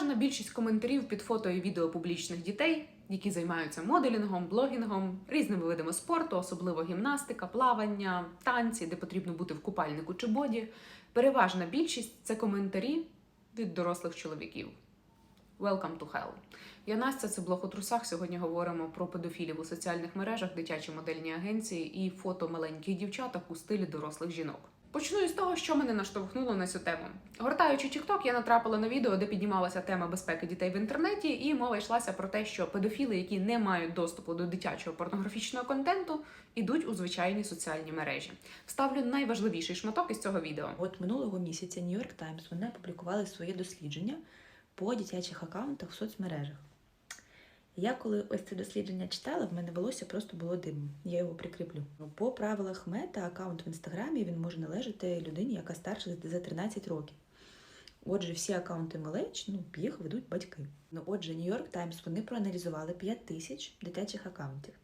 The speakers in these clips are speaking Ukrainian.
Переважна більшість коментарів під фото і відео публічних дітей, які займаються моделінгом, блогінгом, різними видами спорту, особливо гімнастика, плавання, танці, де потрібно бути в купальнику чи боді. Переважна більшість це коментарі від дорослих чоловіків. Welcome to hell. Я Настя, це блог у трусах. Сьогодні говоримо про педофілів у соціальних мережах, дитячі модельні агенції і фото маленьких дівчаток у стилі дорослих жінок. Почну із того, що мене наштовхнуло на цю тему. Гортаючи TikTok, я натрапила на відео, де піднімалася тема безпеки дітей в інтернеті, і мова йшлася про те, що педофіли, які не мають доступу до дитячого порнографічного контенту, ідуть у звичайні соціальні мережі. Вставлю найважливіший шматок із цього відео. От минулого місяця New York Times вони опублікували своє дослідження по дитячих аккаунтах в соцмережах. Я коли ось це дослідження читала, в мене волосся просто було димом. Я його прикріплю. По правилах мета аккаунт в інстаграмі він може належати людині, яка старша за 13 років. Отже, всі аккаунти малеч, ну, їх ведуть батьки. Ну, отже, York Times вони проаналізували 5 тисяч дитячих аккаунтів.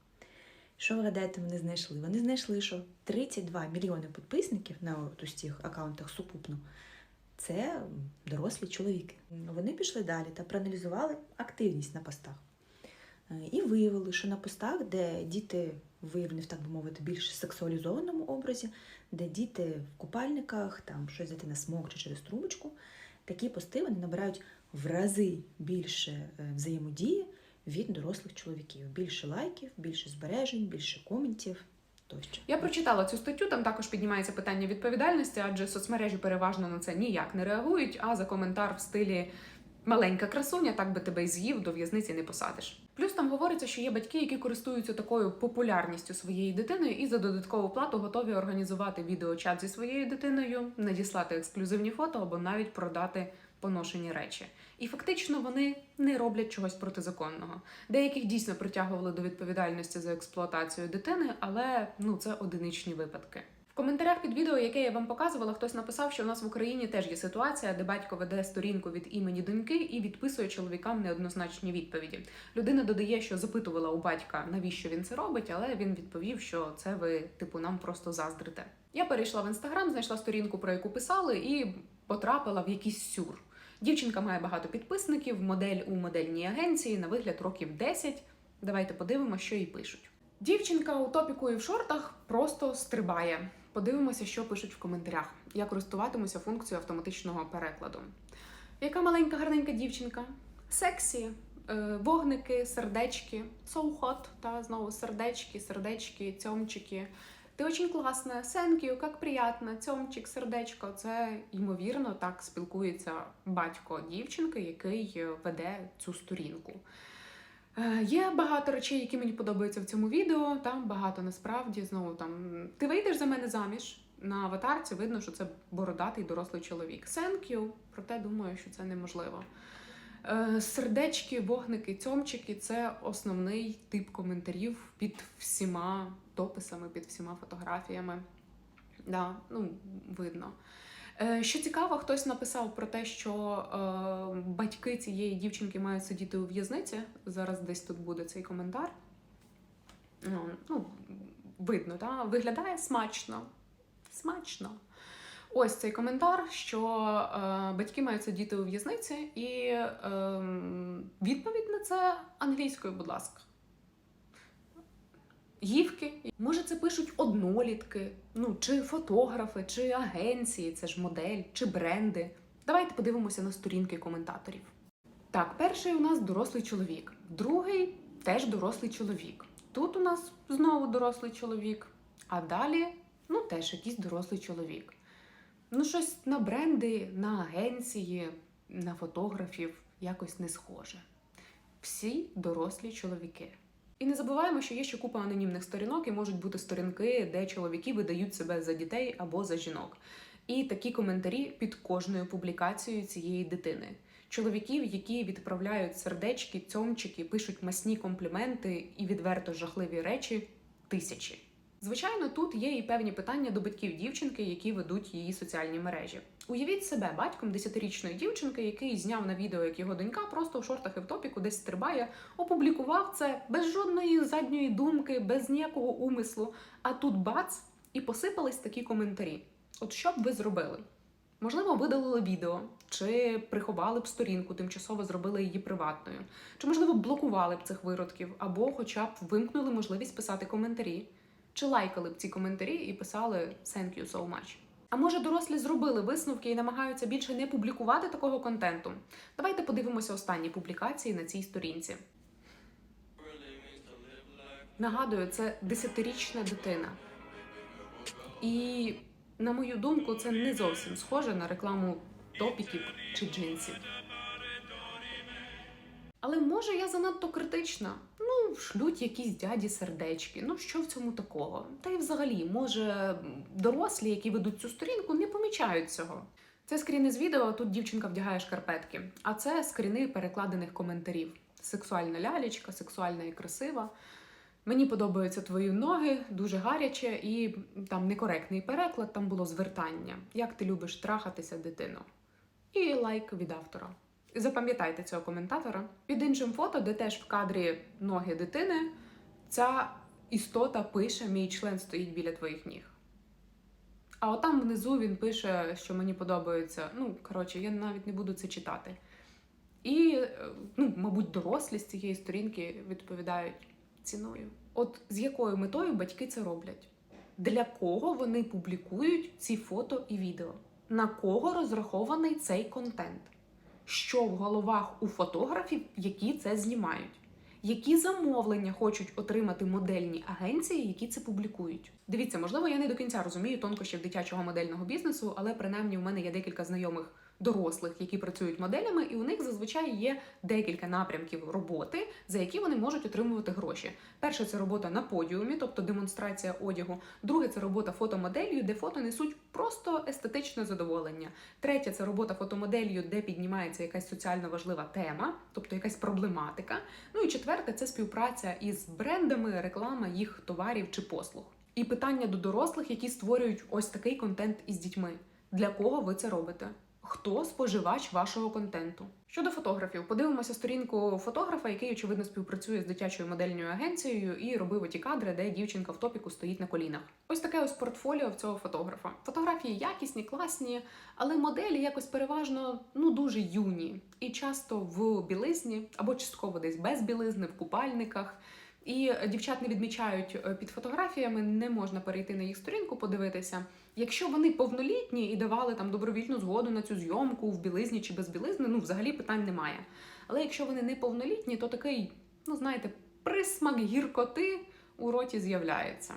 Що ви гадаєте, вони знайшли? Вони знайшли, що 32 мільйони підписників на усіх аккаунтах сукупно це дорослі чоловіки. Вони пішли далі та проаналізували активність на постах. І виявили, що на постах, де діти виявлені в так би мовити більш сексуалізованому образі, де діти в купальниках, там щось дитина смокче через трубочку, такі пости вони набирають в рази більше е, взаємодії від дорослих чоловіків. Більше лайків, більше збережень, більше коментів тощо. Я прочитала цю статтю, там також піднімається питання відповідальності, адже соцмережі переважно на це ніяк не реагують, а за коментар в стилі маленька красуня, так би тебе й з'їв, до в'язниці не посадиш. Плюс там говориться, що є батьки, які користуються такою популярністю своєї дитини і за додаткову плату готові організувати відеочат зі своєю дитиною, надіслати ексклюзивні фото або навіть продати поношені речі. І фактично вони не роблять чогось протизаконного. Деяких дійсно притягували до відповідальності за експлуатацію дитини, але ну це одиничні випадки. Коментарях під відео, яке я вам показувала, хтось написав, що в нас в Україні теж є ситуація, де батько веде сторінку від імені доньки і відписує чоловікам неоднозначні відповіді. Людина додає, що запитувала у батька, навіщо він це робить, але він відповів, що це ви, типу, нам просто заздрите. Я перейшла в інстаграм, знайшла сторінку, про яку писали, і потрапила в якийсь сюр. Дівчинка має багато підписників, модель у модельній агенції, на вигляд років 10. Давайте подивимося, що їй пишуть. Дівчинка у топіку і в шортах просто стрибає. Подивимося, що пишуть в коментарях. Я користуватимуся функцією автоматичного перекладу. Яка маленька гарненька дівчинка? Сексі, е, вогники, сердечки, so hot, та знову сердечки, сердечки, цьомчики. Ти очень класна, you, як приємно, цьомчик, сердечко. Це ймовірно так спілкується батько дівчинки, який е, веде цю сторінку. Е, Є багато речей, які мені подобаються в цьому відео. Там багато насправді знову там ти вийдеш за мене заміж. На аватарці видно, що це бородатий дорослий чоловік. Thank you, проте думаю, що це неможливо. Е, Сердечки, вогники, цьомчики це основний тип коментарів під всіма дописами, під всіма фотографіями. Да, ну, видно. Е, Що цікаво, хтось написав про те, що е, батьки цієї дівчинки мають сидіти у в'язниці. Зараз десь тут буде цей коментар. Ну, ну видно, да? виглядає смачно. Смачно. Ось цей коментар, що е, батьки мають сидіти у в'язниці, і е, відповідь на це англійською, будь ласка. Гівки. Може, це пишуть однолітки, ну, чи фотографи, чи агенції, це ж модель, чи бренди. Давайте подивимося на сторінки коментаторів. Так, перший у нас дорослий чоловік, другий теж дорослий чоловік. Тут у нас знову дорослий чоловік, а далі ну теж якийсь дорослий чоловік. Ну, щось на бренди, на агенції, на фотографів якось не схоже. Всі дорослі чоловіки. І не забуваємо, що є ще купа анонімних сторінок, і можуть бути сторінки, де чоловіки видають себе за дітей або за жінок. І такі коментарі під кожною публікацією цієї дитини. Чоловіків, які відправляють сердечки, цьомчики, пишуть масні компліменти і відверто жахливі речі тисячі. Звичайно, тут є і певні питання до батьків дівчинки, які ведуть її соціальні мережі. Уявіть себе батьком 10-річної дівчинки, який зняв на відео, як його донька просто в шортах і в топіку десь стрибає, опублікував це без жодної задньої думки, без ніякого умислу. А тут бац, і посипались такі коментарі. От що б ви зробили? Можливо, видалили відео, чи приховали б сторінку, тимчасово зробили її приватною, чи можливо блокували б цих виродків, або хоча б вимкнули можливість писати коментарі, чи лайкали б ці коментарі і писали «Thank you so much». А може, дорослі зробили висновки і намагаються більше не публікувати такого контенту? Давайте подивимося останні публікації на цій сторінці. Нагадую, це десятирічна дитина. І, на мою думку, це не зовсім схоже на рекламу топіків чи джинсів. Але може я занадто критична? Ну, шлють якісь дяді сердечки. Ну що в цьому такого? Та й взагалі, може, дорослі, які ведуть цю сторінку, не помічають цього. Це скріни з відео, тут дівчинка вдягає шкарпетки, а це скріни перекладених коментарів. Сексуальна лялечка, сексуальна і красива. Мені подобаються твої ноги, дуже гаряче, і там некоректний переклад, там було звертання. Як ти любиш трахатися, дитино? І лайк від автора. Запам'ятайте цього коментатора. Під іншим фото, де теж в кадрі ноги дитини, ця істота пише: Мій член стоїть біля твоїх ніг. А отам внизу він пише, що мені подобається. Ну, коротше, я навіть не буду це читати. І, е, ну, мабуть, дорослі з цієї сторінки відповідають ціною. От з якою метою батьки це роблять? Для кого вони публікують ці фото і відео? На кого розрахований цей контент? Що в головах у фотографів, які це знімають? Які замовлення хочуть отримати модельні агенції, які це публікують? Дивіться, можливо, я не до кінця розумію тонкощів дитячого модельного бізнесу, але принаймні у мене є декілька знайомих дорослих, які працюють моделями, і у них зазвичай є декілька напрямків роботи, за які вони можуть отримувати гроші. Перше це робота на подіумі, тобто демонстрація одягу. Друге це робота фотомоделлю, де фото несуть просто естетичне задоволення. Третє це робота фотомоделлю, де піднімається якась соціально важлива тема, тобто якась проблематика. Ну і четверте це співпраця із брендами, реклама їх товарів чи послуг. І питання до дорослих, які створюють ось такий контент із дітьми. Для кого ви це робите? Хто споживач вашого контенту? Щодо фотографів, подивимося сторінку фотографа, який очевидно співпрацює з дитячою модельною агенцією і робив оті кадри, де дівчинка в топіку стоїть на колінах. Ось таке ось портфоліо в цього фотографа. Фотографії якісні, класні, але моделі якось переважно ну дуже юні і часто в білизні або частково десь без білизни, в купальниках. І дівчат не відмічають е, під фотографіями, не можна перейти на їх сторінку, подивитися. Якщо вони повнолітні і давали там добровільну згоду на цю зйомку в білизні чи без білизни, ну взагалі питань немає. Але якщо вони не повнолітні, то такий, ну знаєте, присмак гіркоти у роті з'являється.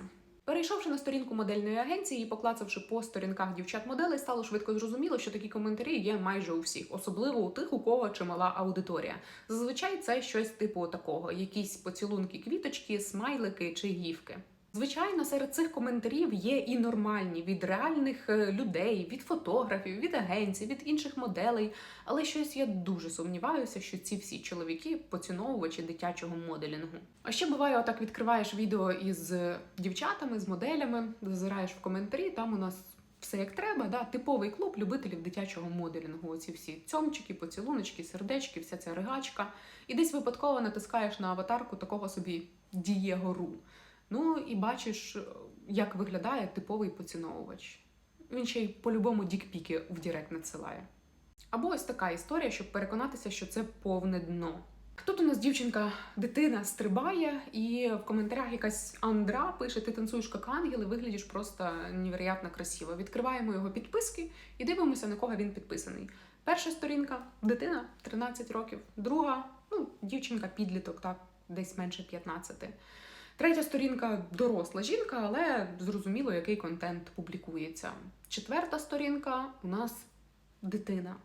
Перейшовши на сторінку модельної агенції і поклацавши по сторінках дівчат-моделей, стало швидко зрозуміло, що такі коментарі є майже у всіх, особливо у тих, у кого чимала аудиторія. Зазвичай це щось типу такого: якісь поцілунки, квіточки, смайлики чи гівки. Звичайно, серед цих коментарів є і нормальні від реальних е, людей, від фотографів, від агенцій, від інших моделей. Але щось я дуже сумніваюся, що ці всі чоловіки поціновувачі дитячого моделінгу. А ще буває, отак відкриваєш відео із дівчатами, з моделями, зазираєш в коментарі. Там у нас все як треба. Да? Типовий клуб любителів дитячого моделінгу. Оці всі цьомчики, поцілуночки, сердечки, вся ця ригачка. І десь випадково натискаєш на аватарку такого собі дієгору. Ну і бачиш, як виглядає типовий поціновувач. Він ще й по-любому дікпіки в Дірект надсилає. Або ось така історія, щоб переконатися, що це повне дно. Тут у нас дівчинка, дитина стрибає, і в коментарях якась Андра пише: ти танцюєш як ангел і виглядиш просто невероятно красиво. Відкриваємо його підписки і дивимося, на кого він підписаний. Перша сторінка дитина 13 років, друга ну, дівчинка, підліток, так, десь менше 15. Третя сторінка доросла жінка, але зрозуміло, який контент публікується. Четверта сторінка у нас дитина.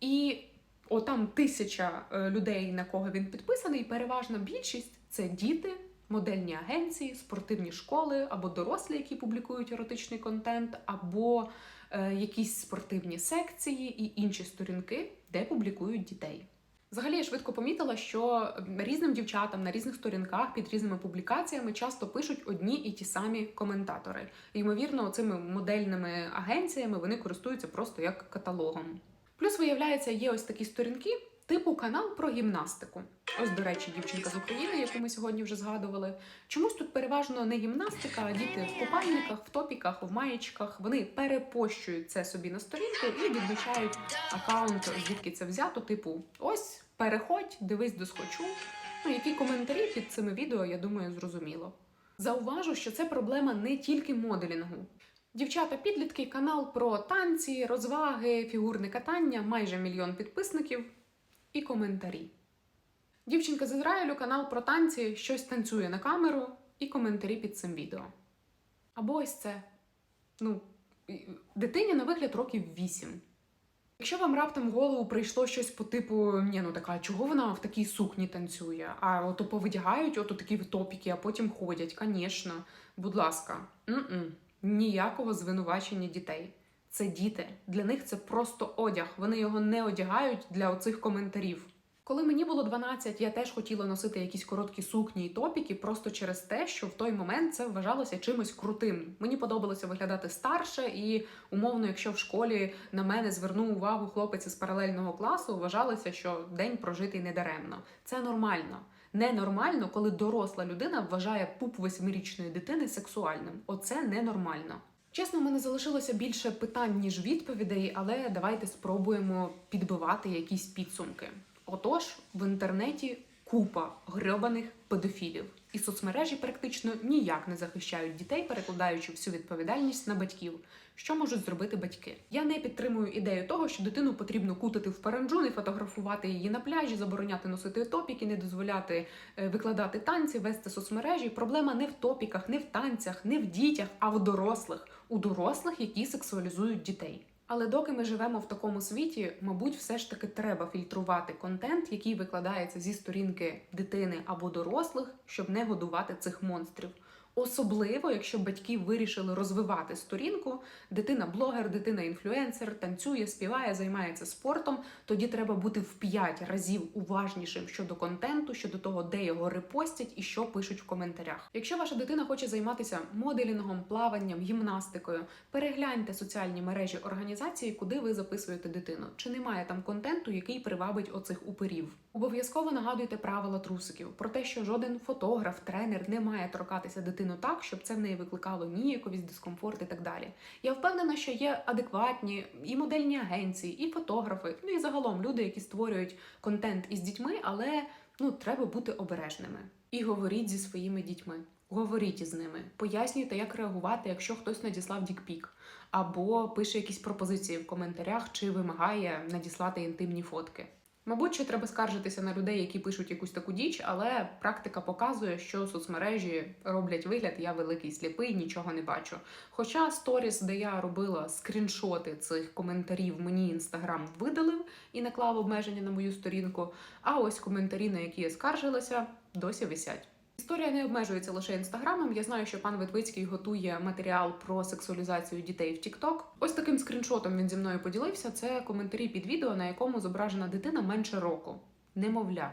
І отам тисяча е, людей, на кого він підписаний, переважна більшість це діти, модельні агенції, спортивні школи або дорослі, які публікують еротичний контент, або е, якісь спортивні секції і інші сторінки, де публікують дітей. Взагалі я швидко помітила, що різним дівчатам на різних сторінках під різними публікаціями часто пишуть одні і ті самі коментатори. Ймовірно, цими модельними агенціями вони користуються просто як каталогом. Плюс, виявляється, є ось такі сторінки, Типу канал про гімнастику. Ось, до речі, дівчинка з України, яку ми сьогодні вже згадували. Чомусь тут переважно не гімнастика, а діти в купальниках, в топіках, в маєчках. Вони перепощують це собі на сторінку і відмічають аккаунт, звідки це взято. Типу, ось переходь, дивись досхочу. Ну, які коментарі під цими відео, я думаю, зрозуміло. Зауважу, що це проблема не тільки моделінгу. Дівчата підлітки, канал про танці, розваги, фігурне катання, майже мільйон підписників і коментарі. Дівчинка з Ізраїлю, канал про танці, щось танцює на камеру і коментарі під цим відео. Або ось це. Ну, дитині на вигляд років 8. Якщо вам раптом в голову прийшло щось по типу, ні, ну така, чого вона в такій сукні танцює? А ото повидягають, ото такі топіки, а потім ходять. Звісно, будь ласка, М-м. ніякого звинувачення дітей. Це діти. Для них це просто одяг. Вони його не одягають для оцих коментарів. Коли мені було 12, я теж хотіла носити якісь короткі сукні і топіки просто через те, що в той момент це вважалося чимось крутим. Мені подобалося виглядати старше, і умовно, якщо в школі на мене звернув увагу хлопець із паралельного класу, вважалося, що день прожитий недаремно. Це нормально. Ненормально, коли доросла людина вважає пуп восьмирічної дитини сексуальним. Оце ненормально. Чесно, в мене залишилося більше питань, ніж відповідей, але давайте спробуємо підбивати якісь підсумки. Отож, в інтернеті купа грьобаних педофілів, і соцмережі практично ніяк не захищають дітей, перекладаючи всю відповідальність на батьків. Що можуть зробити батьки? Я не підтримую ідею того, що дитину потрібно кутати в паранджу, не фотографувати її на пляжі, забороняти носити топіки, не дозволяти е, викладати танці, вести соцмережі. Проблема не в топіках, не в танцях, не в дітях, а в дорослих, у дорослих, які сексуалізують дітей. Але доки ми живемо в такому світі, мабуть, все ж таки треба фільтрувати контент, який викладається зі сторінки дитини або дорослих, щоб не годувати цих монстрів. Особливо, якщо батьки вирішили розвивати сторінку, дитина блогер, дитина інфлюенсер, танцює, співає, займається спортом. Тоді треба бути в 5 разів уважнішим щодо контенту, щодо того, де його репостять і що пишуть в коментарях. Якщо ваша дитина хоче займатися моделінгом, плаванням, гімнастикою, перегляньте соціальні мережі організації, куди ви записуєте дитину. Чи немає там контенту, який привабить оцих уперів? Обов'язково нагадуйте правила трусиків про те, що жоден фотограф, тренер не має торкатися дитину так, щоб це в неї викликало ніяковість, дискомфорт і так далі. Я впевнена, що є адекватні і модельні агенції, і фотографи, ну і загалом люди, які створюють контент із дітьми, але ну треба бути обережними. І говоріть зі своїми дітьми. Говоріть із ними, пояснюйте, як реагувати, якщо хтось надіслав дікпік, або пише якісь пропозиції в коментарях, чи вимагає надіслати інтимні фотки. Мабуть, ще треба скаржитися на людей, які пишуть якусь таку діч, але практика показує, що соцмережі роблять вигляд, я великий сліпий, нічого не бачу. Хоча сторіс, де я робила скріншоти цих коментарів, мені інстаграм видалив і наклав обмеження на мою сторінку. А ось коментарі, на які я скаржилася, досі висять. Історія не обмежується лише інстаграмом. Я знаю, що пан Ветвицький готує матеріал про сексуалізацію дітей в TikTok. Ось таким скріншотом він зі мною поділився. Це коментарі під відео, на якому зображена дитина менше року, немовля.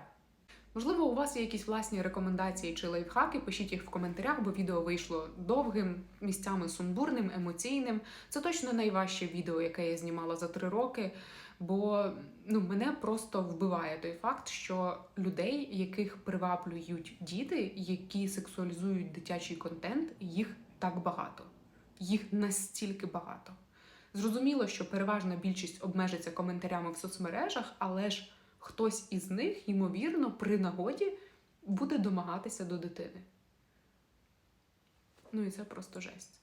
Можливо, у вас є якісь власні рекомендації чи лайфхаки. Пишіть їх в коментарях, бо відео вийшло довгим, місцями сумбурним, емоційним. Це точно найважче відео, яке я знімала за три роки. Бо ну мене просто вбиває той факт, що людей, яких приваблюють діти, які сексуалізують дитячий контент, їх так багато, їх настільки багато. Зрозуміло, що переважна більшість обмежиться коментарями в соцмережах, але ж хтось із них, ймовірно, при нагоді буде домагатися до дитини. Ну і це просто жесть.